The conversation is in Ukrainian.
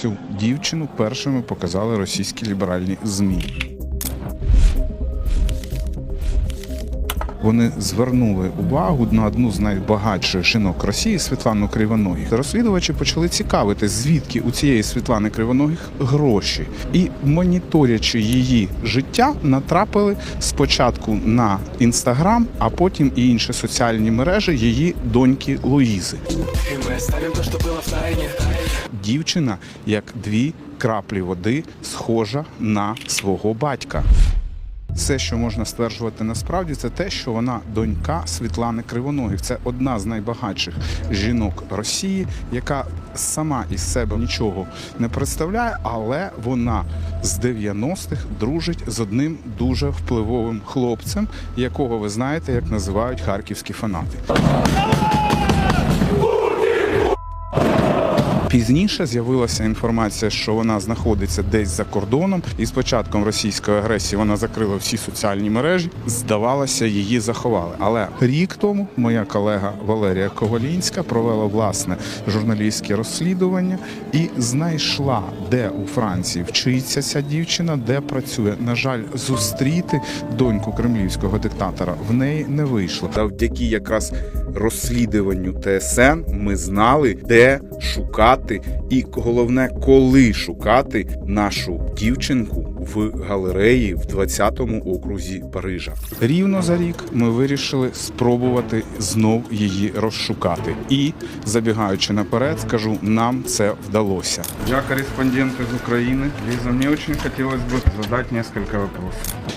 Цю дівчину першими показали російські ліберальні ЗМІ. Вони звернули увагу на одну з найбагатших жінок Росії Світлану Кривоногих. Розслідувачі почали цікавити, звідки у цієї Світлани Кривоногих гроші, і моніторячи її життя, натрапили спочатку на інстаграм, а потім і інші соціальні мережі її доньки Луїзи. Дівчина, як дві краплі води, схожа на свого батька. Все, що можна стверджувати насправді, це те, що вона донька Світлани Кривоногих. Це одна з найбагатших жінок Росії, яка сама із себе нічого не представляє, але вона з 90-х дружить з одним дуже впливовим хлопцем, якого ви знаєте, як називають харківські фанати. Пізніше з'явилася інформація, що вона знаходиться десь за кордоном, і з початком російської агресії вона закрила всі соціальні мережі. Здавалося, її заховали. Але рік тому моя колега Валерія Ковалінська провела власне журналістське розслідування і знайшла, де у Франції вчиться ця дівчина, де працює. На жаль, зустріти доньку кремлівського диктатора в неї не вийшло. Завдяки якраз розслідуванню ТСН ми знали, де шукати, і головне, коли шукати нашу дівчинку в галереї в 20-му окрузі Парижа. Рівно за рік ми вирішили спробувати знов її розшукати. І забігаючи наперед, скажу, нам це вдалося. Я кореспондент із України. Ліза, мені дуже хотілося б задати кілька питань.